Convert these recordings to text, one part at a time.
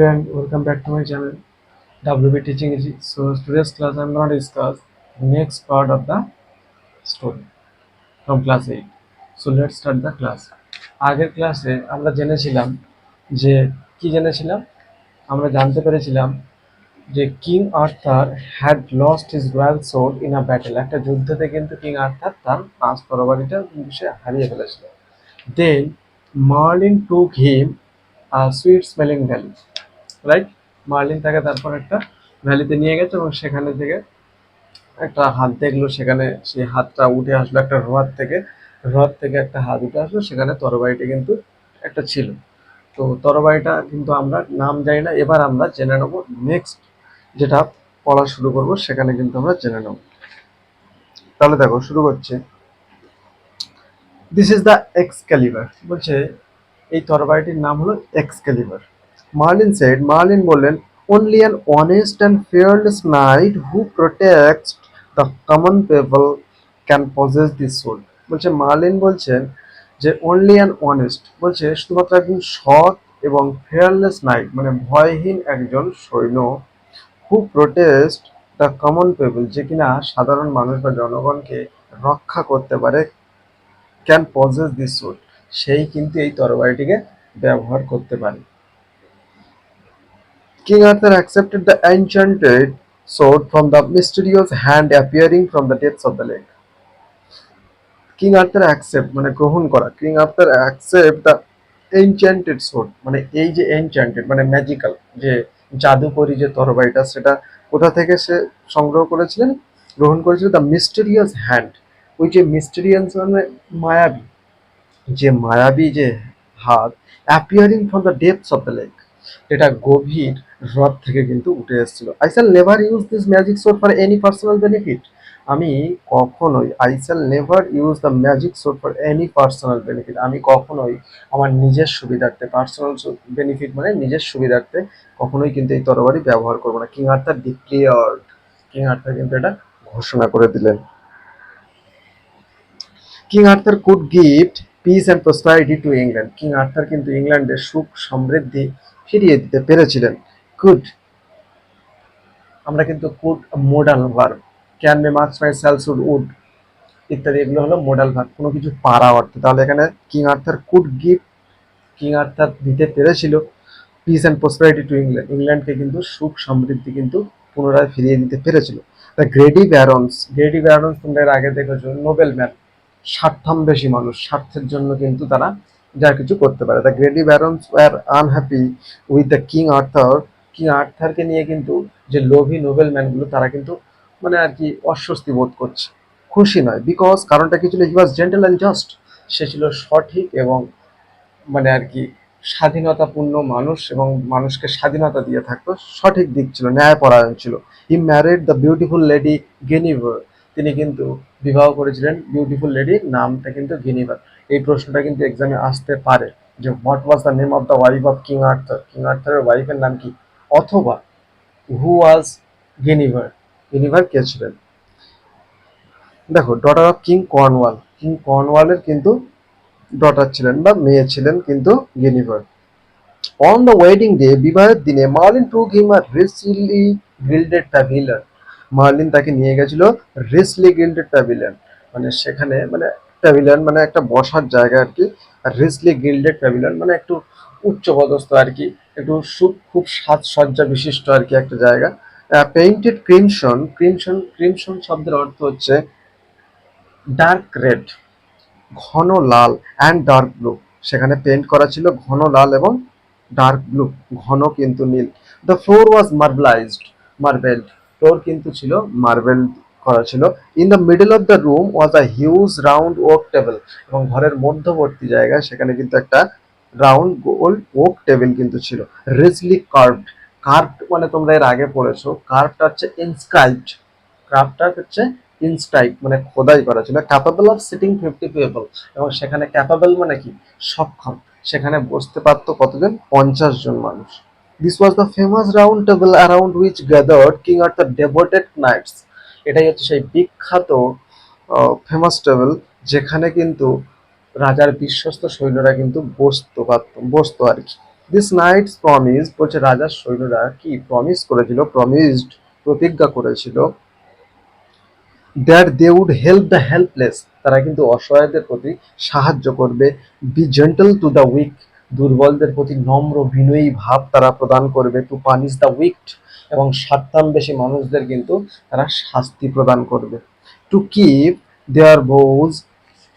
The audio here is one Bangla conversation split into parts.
student, welcome back to my channel WB Teaching Easy. So today's class I'm gonna discuss next part of the story from class 8. So let's start the class. আগের ক্লাসে আমরা জেনেছিলাম যে কি জেনেছিলাম আমরা জানতে পেরেছিলাম যে king Arthur had lost his royal sword in a battle একটা যুদ্ধতে কিন্তু কিং আর্থার তার পাঁচ তরবারিটা সে হারিয়ে ফেলেছিল then Merlin took him sweet smelling valley right Merlin তাকে তারপর একটা ভ্যালিতে নিয়ে গেছে এবং সেখানে থেকে একটা হাত দেখল। সেখানে সেই হাতটা উঠে আসলো একটা হ্রদ থেকে। হ্রদ থেকে একটা হাত উঠে আসলো। সেখানে তরবারিটা কিন্তু একটা ছিল। তো তরবারিটা কিন্তু আমরা নাম জানি না। এবার আমরা জেনে নেব নেক্সট যেটা পড়া শুরু করব, সেখানে কিন্তু আমরা জেনে নেব। তাহলে দেখো, শুরু করছে। দিস ইজ দ্য এক্সক্যালিভার বলছে, এই তরবারিটির নাম হলো এক্সক্যালিভার মার্লিন সেড মার্লিন বললেন only an honest and fearless knight who protects the common people can possess this soul বলছে, মার্লিন বলছেন যে অনলি অ্যান অনেস্ট বলছে, শুধুমাত্র একজন সৎ এবং ফেয়ারলেস নাইট মানে ভয়হীন একজন সৈন্য who protest the common people যে কিনা সাধারণ মানুষ বা জনগণকে রক্ষা করতে পারে ক্যান পজেস দিস সোল সেই কিন্তু এই তরবারিটিকে ব্যবহার করতে পারে। King Arthur accepted the enchanted sword from the mysterious hand appearing from the depths of the lake. King Arthur accept মানে গ্রহণ করা। King Arthur accept the enchanted sword মানে এই যে এনচ্যান্টেড মানে ম্যাজিক্যাল যে জাদুকরি যে তরবারিটা, সেটা কোথা থেকে সে সংগ্রহ করেছিলেন? গ্রহণ করেছিল দ্য মিস্টেরিয়াস হ্যান্ড ওই যে মিস্টেরিয়াস মানে মায়াবী। যে মায়াবী যে হাত appearing from the depths of the lake এটা গভীর হ্রদ থেকে কিন্তু উঠে এসেছিল। I shall never use this magic sword for any personal benefit? আমি কখনোই I shall never use the magic sword for any personal benefit. আমি কখনোই আমার নিজের সুবিধার্থে, পার্সোনাল বেনিফিট মানে নিজের সুবিধার্থে কখনোই কিন্তু এই তরবারি ব্যবহার করব না। King Arthur declared. King Arthur কিন্তু এটা ঘোষণা করে দিলেন। King Arthur could gift peace and prosperity to England king Arthur কিন্তু ইংল্যান্ডের সুখ সমৃদ্ধি ফিরিয়ে দিতে পেরেছিলেন। কুড আমরা কিন্তু could modal verb can be marks my sells would would ইত্যাদি, এগুলো হলো মোডাল ভার্ব কোনো কিছু পারা অর্থে। তাহলে এখানে king Arthur could gift king Arthur দিতে পেরেছিল। Peace and prosperity to England ইংল্যান্ডকে কিন্তু সুখ সমৃদ্ধি কিন্তু পুনরায় ফিরিয়ে দিতে পেরেছিল। গ্রেডি ব্যারন্স গ্রেডি ব্যারন্স তোমরা এর আগে দেখেছ। নোবেল ম্যান স্বার্থান্বেষী মানুষ, স্বার্থের জন্য কিন্তু তারা যা কিছু করতে পারে। The greedy barons were unhappy with the king Arthur king আর্থারকে নিয়ে কিন্তু যে লোভী নোবেল ম্যানগুলো তারা কিন্তু মানে আর কি অস্বস্তি বোধ করছে। খুশি নয়। বিকজ কারণটা কি ছিল? He was gentle and just সে ছিল সঠিক এবং মানে আর কি স্বাধীনতাপূর্ণ মানুষ এবং মানুষকে স্বাধীনতা দিয়ে থাকতো। সঠিক দিক ছিল, ন্যায়পরায়ণ ছিল। He married the beautiful lady Guinevere তিনি কিন্তু বিবাহ করেছিলেন বিউটিফুল লেডি নামটা কিন্তু গেনিভার এই প্রশ্নটা কিন্তু এক্সামে আসতে পারে যে what was the name of the wife of king Arthur king আর্থারের ওয়াইফের নাম কি? অথবা হু ওয়াজ গেনিভার গেনিভার কে ছিলেন? দেখো daughter of King Cornwall King কর্নওয়ালের কিন্তু ডটার ছিলেন বা মেয়ে ছিলেন কিন্তু Guinevere on the wedding day বিবাহের দিনে মার্লিন টুক হিম আর রিসলি গিল্ডেড প্যাভিলিয়ন মার্লিন তাকে নিয়ে গেছিল রিসলি গিল্ডেড প্যাভিলিয়ন। মানে সেখানে মানে প্যাভিলিয়ন মানে একটা বসার জায়গা আর কি। রিসলি গিল্ডেড প্যাভিলিয়ন মানে একটু উচ্চপদস্থ আর কি, একটু খুব সাজসজ্জা বিশিষ্ট আর কি একটা জায়গা। পেইন্টেড ক্রিমশন ক্রিমশন ক্রিমশন শব্দের অর্থ হচ্ছে ডার্ক রেড ঘন লাল অ্যান্ড ডার্ক ব্লু সেখানে পেন্ট করা ছিল ঘন লাল এবং ডার্ক ব্লু ঘন কিন্তু নীল। The floor was marbleized marbled floor কিন্তু ছিল মার্বেল করা ছিল। In the middle of the room was a huge round oak table এবং ঘরের মধ্যবর্তী জায়গায় সেখানে কিন্তু একটা রাউন্ড গোল ওক টেবিল কিন্তু ছিল। রিজলি কার্ভড কার্ভড মানে তোমরা এর আগে পড়েছো কার্ভটা হচ্ছে ইনস্ক্রাইবড কার্ভটা হচ্ছে ইনস্টাইক মানে খোদাই করা ছিল। Capable of sitting fifty people এবং সেখানে ক্যাপাবল মানে কি? সক্ষম। সেখানে বসতে পারতো কতজন? পঞ্চাশ জন মানুষ। This was the famous round table around which gathered king R the devoted knights এটাই হচ্ছে সেই বিখ্যাত ফেমাস টেবিল যেখানে কিন্তু রাজার বিশ্বস্ত সৈন্যরা কিন্তু বসতে বসতো আর কি। দিস নাইটস প্রমিস বলছে রাজার সৈন্যরা কি প্রমিস করেছিল? প্রমিসড প্রতিজ্ঞা করেছিল that they would help the helpless তারা কিন্তু অসহায়দের প্রতি সাহায্য করবে। Be gentle to the weak দুর্বলদের প্রতি নম্র বিনয়ী ভাব তারা প্রদান করবে। টু পানিশ দ্য উইকড এবং বেশি মানুষদের কিন্তু তারা শাস্তি প্রদান করবে। টু কিপ দেয়ার বোজ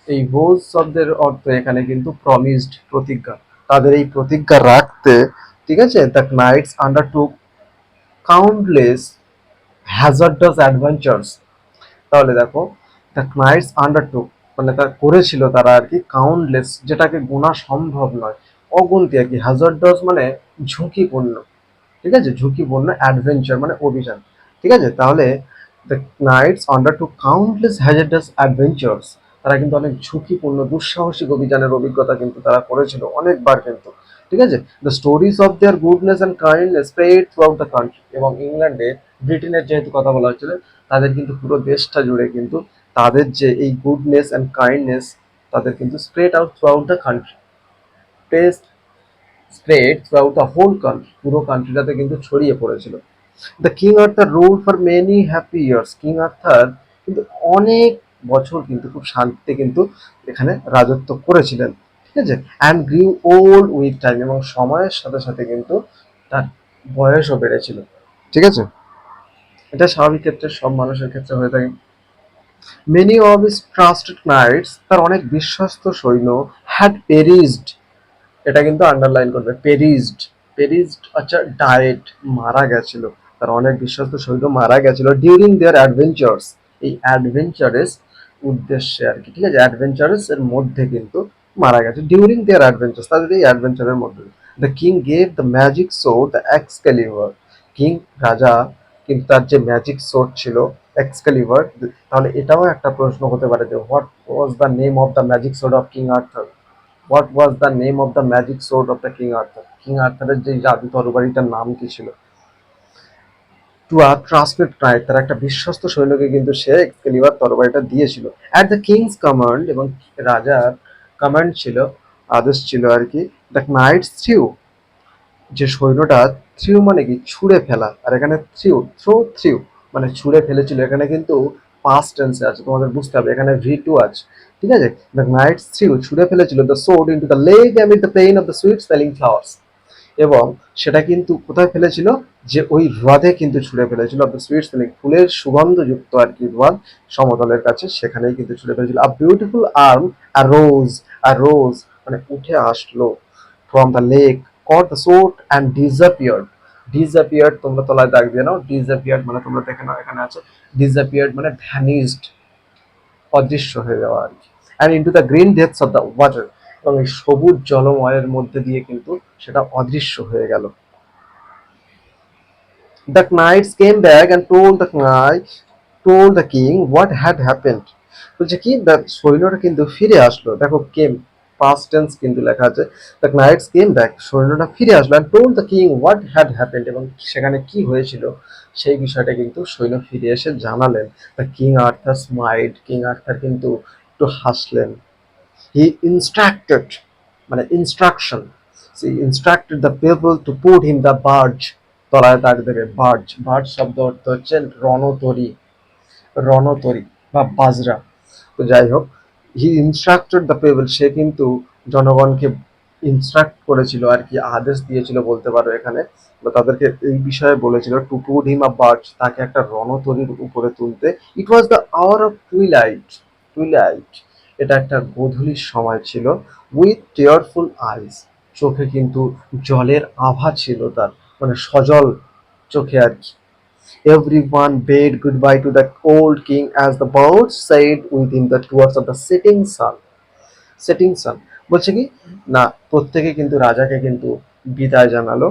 এই বোজ শব্দের অর্থ এখানে কিন্তু প্রমিসড প্রতিজ্ঞা। তাদের এই প্রতিজ্ঞা রাখতে, ঠিক আছে the knights undertook countless hazardous adventures তাহলে দেখো দ্য নাইটস আন্ডারটুক মানে তার করেছিল তারা আর কি কাউন্টলেস যেটাকে গোনা সম্ভব নয়। অগুন্তি আর কি। হ্যাজার্ডাস মানে ঝুঁকিপূর্ণ। ঠিক আছে? ঝুঁকিপূর্ণ অ্যাডভেঞ্চার মানে অভিযান। ঠিক আছে? তাহলে the knights undertook countless hazardous adventures তারা কিন্তু অনেক ঝুঁকিপূর্ণ, দুঃসাহসিক অভিযানের অভিজ্ঞতা কিন্তু তারা করেছিল অনেকবার কিন্তু। ঠিক আছে? The stories of their goodness and kindness spread throughout the country এবং ইংল্যান্ডে ব্রিটেনের যেহেতু কথা বলা হচ্ছিল তাদের কিন্তু পুরো দেশটা জুড়ে কিন্তু তাদের যে এই গুডনেস অ্যান্ড কাইন্ডনেস তাদের কিন্তু spread out throughout the country test spread throughout the whole country পুরো কান্ট্রিটাতে কিন্তু ছড়িয়ে পড়েছিল। The king Arthur rule for many happy years king Arthur কিন্তু অনেক বছর কিন্তু খুব শান্তিতে কিন্তু এখানে রাজত্ব করেছিলেন, ঠিক আছে? And grew old with time এবং সময়ের সাথে সাথে কিন্তু তার বয়সও বেড়েছিল, ঠিক আছে? এটা স্বাভাবিক ক্ষেত্রে, সব মানুষের ক্ষেত্রে হয়ে থাকে। Many of his trusted knights তার অনেক বিশ্বস্ত সৈন্য হ্যাড পেরিজড এটা কিন্তু আন্ডারলাইন করবে। পেরিজড পেরিজড আচ্ছা ডায়েট মারা গেছিল। তার অনেক বিশ্বস্ত সৈন্য মারা গেছিল ডিউরিং দেয়ার অ্যাডভেঞ্চার্স এই অ্যাডভেঞ্চারেস উদ্দেশ্যে আর কি, ঠিক আছে? অ্যাডভেঞ্চারেস এর মধ্যে কিন্তু মারা গেছে। ডিউরিং দেয়ার অ্যাডভেঞ্চার্স তাদের এই অ্যাডভেঞ্চারের মধ্যে। The king gave the magic sword the Excalibur king রাজা, কিন্তু তার যে ম্যাজিক সোর্ড ছিল এক্সক্যালিভার তাহলে এটাও একটা প্রশ্ন হতে পারে যে what was the name of the magic sword of king Arthur what was the name of the magic sword of the king Arthur king আর্থারের যে জাদু তরবারিটার নাম কি ছিল? টু আর ট্রান্সমিট নাইট তার একটা বিশ্বস্ত সৈন্যকে কিন্তু সে এক্সকেলিভার তরবারিটা দিয়েছিল। অ্যাট দ্য কিংস কমান্ড এবং রাজার কমান্ড ছিল, আদেশ ছিল আর কি দ্য নাইট থ্রিউ যে সৈন্যটা থ্রিউ মানে কি, ছুঁড়ে ফেলা। আর এখানে থ্রিউ থ্রো থ্রিউ মানে ছুঁড়ে ফেলেছিল। এখানে কিন্তু পাস্ট টেন্সে আছে, তোমাদের বুঝতে হবে, এখানে ভি টু আছে, ঠিক আছে? দ্য নাইটস থ্রিউ ছুঁড়ে ফেলেছিল the sword into the lake amid the plain of the sweet smelling flowers এবং সেটা কিন্তু কোথায় ফেলেছিল? যে ওই হ্রদে কিন্তু ছুঁড়ে ফেলেছিল অফ দ্য সুইট স্মেলিং ফুলের সুগন্ধযুক্ত আর কি হ্রদ সমতলের কাছে, সেখানেই কিন্তু ছুঁড়ে ফেলেছিল। আ বিউটিফুল আর্ম আর রোজ আর রোজ মানে উঠে আসলো from the lake caught the sword and disappeared disappeared তোমরা তলায় দাগ দিয়ে নাও ডিসঅ্যাপিয়ার্ড মানে তোমরা দেখে নাও, এখানে আছে ডিসঅ্যাপিয়ার্ড মানে ভ্যানিসড অদৃশ্য হয়ে যাওয়া আর কি। And into the green depths of the water এবং এই সবুজ জলময়ের মধ্যে দিয়ে কিন্তু সেটা অদৃশ্য হয়ে গেল। The knights came back and told the knight told the king what had happened বলছে কি সৈন্যটা কিন্তু ফিরে আসলো। দেখো কেম পাস্ট টেন্স কিন্তু লেখা আছে। দ্য নাইটস কেম ব্যাক সৈন্যটা ফিরে আসলো and the king what had happened এবং সেখানে কি হয়েছিল, সেই বিষয়টা কিন্তু সৈন্য ফিরে এসে জানালেন। The king Arthur smiled king Arthur কিন্তু একটু হাসলেন। হি ইনস্ট্রাক্টেড মানে instruction instructed the people to put him the barge তলায় দাগ দেবে বার্জ বার্জ শব্দ অর্থ হচ্ছে রণতরী রণতরী বা বাজরা। তো যাই হোক হি ইনস্ট্রাক্টেড দ্য পিপল সে কিন্তু জনগণকে ইনস্ট্রাক্ট করেছিল আর কি, আদেশ দিয়েছিল বলতে পারো এখানে। বা তাদেরকে এই বিষয়ে বলেছিল to put him a barge তাকে একটা রণতরীর উপরে তুলতে। It was the hour of twilight twilight এটা একটা গধূলির সময় ছিল। উইথ টিয়ারফুল আইস চোখে কিন্তু জলের আভা ছিল তার। মানে সজল চোখে আর কি। One bade goodbye to the old king as the bird side with in the towards of the setting sun বলছে কি? না, প্রত্যেকে কিন্তু রাজাকে কিন্তু বিদায় জানালো।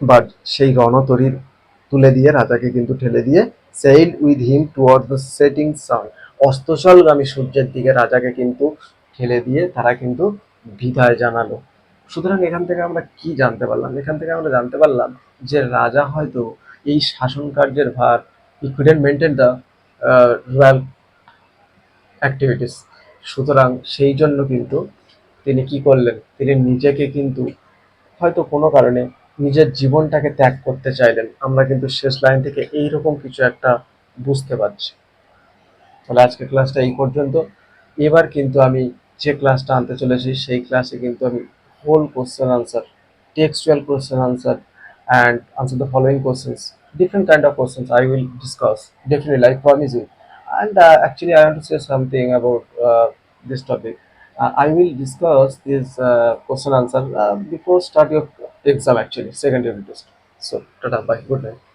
বাট সেই রণতরীর তুলে দিয়ে রাজাকে কিন্তু ঠেলে দিয়ে sail with him toward the setting sun অস্তচলগামী সূর্যের দিকে রাজাকে কিন্তু ঠেলে দিয়ে তারা কিন্তু বিদায় জানালো। সুতরাং এখান থেকে আমরা কি জানতে পারলাম? এখান থেকে আমরা জানতে পারলাম যে রাজা হয়তো এই শাসন কার্যের ভার he couldn't maintain the royal activities সুতরাং সেই জন্য কিন্তু তিনি কি করলেন? তিনি নিজেকে কিন্তু হয়তো কোনো কারণে নিজের জীবনটাকে ত্যাগ করতে চাইলেন। আমরা কিন্তু শেষ লাইন থেকে এইরকম কিছু একটা বুঝতে পারছি। তাহলে আজকে ক্লাসটা এই পর্যন্ত। এবার কিন্তু আমি যে ক্লাসটা আনতে চলেছি, সেই ক্লাসে কিন্তু আমি whole question answer textual question answer and answer the following questions. Different kind of questions i will discuss. Definitely i promise you. And uh, actually i want to say something about uh, this topic. Uh, i will discuss this uh, question answer uh, before start your exam actually second unit test. So ta bye. Good night.